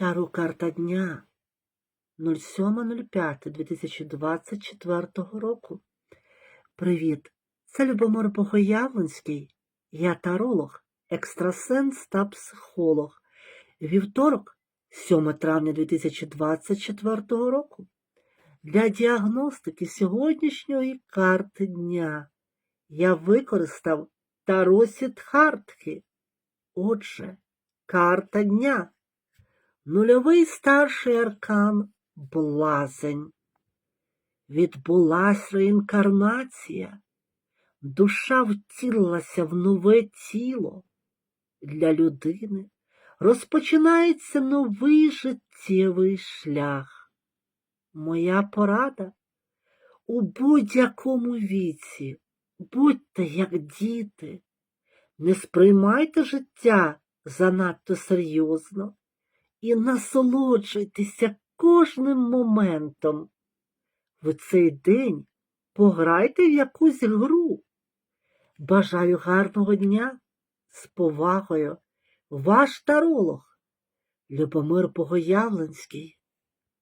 Таро карта дня 07.05.2024 року. Привіт! Це Любомир Богоявленський. Я таролог, екстрасенс та психолог. Вівторок, 7 травня 2024 року. Для діагностики сьогоднішньої карти дня я використав Таро Сідхартхи. Отже, карта дня. Нульовий старший аркан блазень. Відбулась реінкарнація. Душа втілилася в нове тіло. Для людини розпочинається новий життєвий шлях. Моя порада у будь-якому віці, будьте як діти, не сприймайте життя занадто серйозно і насолоджуйтеся кожним моментом. В цей день пограйте в якусь гру. Бажаю гарного дня з повагою, ваш таролог Любомир Богоявленський.